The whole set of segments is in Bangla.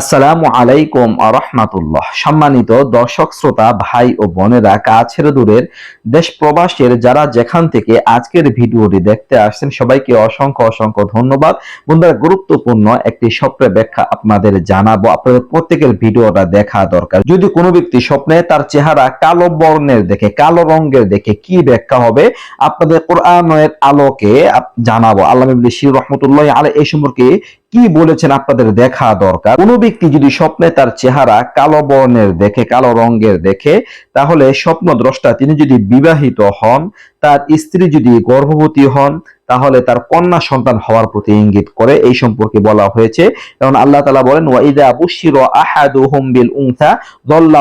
আসসালামু আলাইকুম আরহামাতুল্লাহ সম্মানিত দর্শক, শ্রোতা, ভাই ও বোনেরা, কাছের দূরের দেশ প্রবাসের যারা যেখান থেকে আজকের ভিডিওটি দেখতে আসছেন, সবাইকে অসংখ্য অসংখ্য ধন্যবাদ। বন্ধুরা, গুরুত্বপূর্ণ একটি স্বপ্নের ব্যাখ্যা আপনাদের জানাব। আপনাদের প্রত্যেকের ভিডিওটা দেখা দরকার। যদি কোনো ব্যক্তি স্বপ্নে, তার চেহারা কালো বর্ণের দেখে, কালো রঙের দেখে কি ব্যাখ্যা হবে? আপনাদের কোরআনের আলোকে জানাব। আল্লাহ রহমতুল্লাহ আলে এই সম্পর্কে কি বলেছেন আপনাদের দেখা দরকার? কোনো ব্যক্তি যদি স্বপ্নে তার চেহারা কালো বর্ণের দেখে, কালো রঙের দেখে, তাহলে স্বপ্ন দ্রষ্টা তিনি যদি বিবাহিত হন, তার স্ত্রী যদি গর্ভবতী হন তাহলে তার কন্যা সন্তান হওয়ার প্রতি ইঙ্গিত করে এই সম্পর্কে বলা হয়েছে। কারণ আল্লাহ তাআলা বলেন, ওয়াইদা বুশিরা আহাদুহুম বিল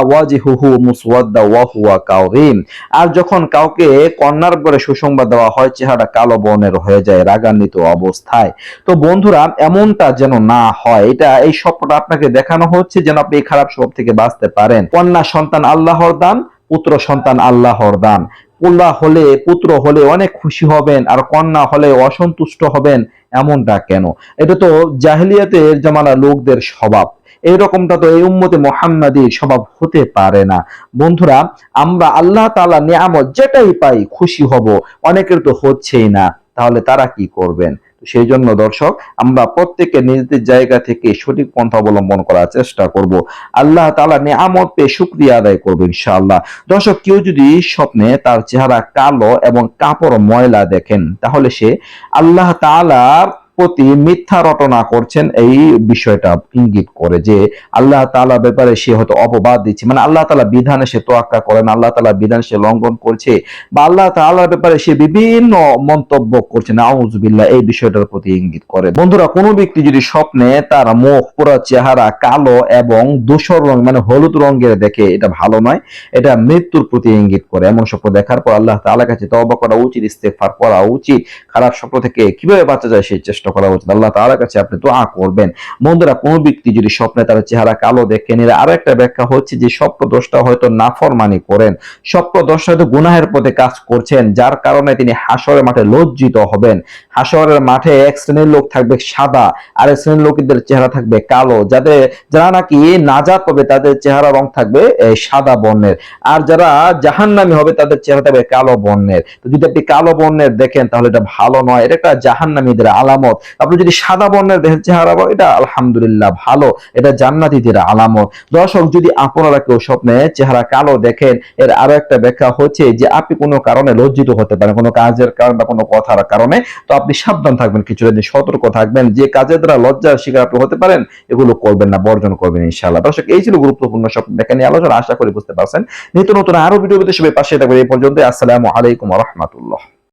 ওয়াজহুহু মুসওয়াদ্দা ওয়া হুয়া কাযীম। আর যখন কাউকে কন্যার পরে সুসংবাদ দেওয়া হয়, চেহারা কালো বর্ণের হয়ে যায়, রাগান্বিত অবস্থায়। তো বন্ধুরা, এমনটা যেন না হয়, এটা এই স্বপ্নটা আপনাকে দেখানো হচ্ছে যেন আপনি এই খারাপ স্বপ্ন থেকে বাঁচতে পারেন। কন্যা সন্তান আল্লাহর দান, পুত্র সন্তান আল্লাহর দান। কন্যা হলে, পুত্র হলে অনেক খুশি হবেন আর কন্যা হলে অসন্তুষ্ট হবেন এমনটা কেন? এটা তো জাহিলিয়াতের জামানা লোকদের স্বভাব। এইরকমটা তো এই উম্মতে মোহাম্মদীর স্বভাব হতে পারে না। বন্ধুরা, আমরা আল্লাহ তালা নিয়ামত যেটাই পাই খুশি হব, অনেকের তো হচ্ছেই না। তাহলে তারা কি করবেন? সেই জন্য দর্শক, আমরা প্রত্যেকে নিজেদের জায়গা থেকে সঠিক পন্থা অবলম্বন করার চেষ্টা করব। আল্লাহ তালা নিয়ামত পেয়ে শুক্রিয়া আদায় করব ইনশাআল্লাহ। দর্শক, কেউ যদি স্বপ্নে তার চেহারা কালো এবং কাপড় ময়লা দেখেন, তাহলে সে আল্লাহ তাআলার প্রতি মিথ্যা রটনা করছেন এই বিষয়টা ইঙ্গিত করে যে আল্লাহ তাআলা ব্যাপারে সে হয়তো অপবাদ দিচ্ছে। মানে আল্লাহ তালা বিধানে সে তোয়াক্কা করেন আল্লাহ তালা বিধান সে লঙ্ঘন করছে বা আল্লাহ তাআলার ব্যাপারে সে বিভিন্ন মন্তব্য করছে। নাউজুবিল্লাহ, এই বিষয়টার প্রতি ইঙ্গিত করে। বন্ধুরা, কোনো ব্যক্তি যদি স্বপ্নে তার মুখ, পুরো চেহারা কালো এবং ধূসর রং মানে হলুদ রঙের দেখে, এটা ভালো নয়, এটা মৃত্যুর প্রতি ইঙ্গিত করে। এমন স্বপ্ন দেখার পর আল্লাহ তাআলার কাছে তওবা করা উচিত ইস্তেফার করা উচিত। খারাপ স্বপ্ন থেকে কীভাবে বাঁচা যায় সেই চেষ্টা করা উচিত। আল্লাহ তাআলার কাছে আপনি দোয়া করবেন। বন্ধুরা, কোনো ব্যক্তি যদি স্বপ্নে তার চেহারা কালো দেখেন এর আরও একটা ব্যাখ্যা হচ্ছে যে স্বপ্ন দোষটা হয়তো নাফরমানি করেন। স্বপ্ন দোষটা হয়তো গুনাহের পথে কাজ করছেন, যার কারণে তিনি হাসরের মাঠে লজ্জিত হবেন। হাসরের মাঠে এক শ্রেণির লোক থাকবে সাদা আর এক শ্রেণির লোকদের চেহারা থাকবে কালো। যাদের, যারা নাকি নাজাত পাবে তাদের চেহারা রং থাকবে সাদা বর্ণের। আর যারা জাহান্নামী হবে, তাদের চেহারা থাকবে কালো বর্ণের। তো যদি আপনি কালো বর্ণের দেখেন, তাহলে এটা ভালো নয়। এটা একটা জাহান্নামীদের আলামত। আপনি যদি সাদা বর্ণের দেখেন চেহারা এটা আলহামদুলিল্লাহ ভালো। এটা জান্নাতীদের আলামত। দর্শক, যদি আপনারা কেউ স্বপ্নে চেহারা কালো দেখেন, এর আরও একটা ব্যাখ্যা হচ্ছে যে আপনি কোনো কারণে লজ্জিত হতে পারেন, কোনো কাজের কারণে বা কোনো কথার কারণে, তো আপনি সাবধান থাকবেন কিছুটা সতর্ক থাকবেন যে কাজের দ্বারা লজ্জার শিকার আপনি হতে পারেন, এগুলো করবেন না, বর্জন করবেন ইনশাআল্লাহ। দর্শক, এই ছিল গুরুত্বপূর্ণ স্বপ্ন দেখা আলোচনা, আশা করি বুঝতে পারছেন। নিত্য নতুন আরও ভিডিও সবাই পাশে থাকবেন। এই পর্যন্ত আসসালামু আলাইকুম রহমতুল্লাহ।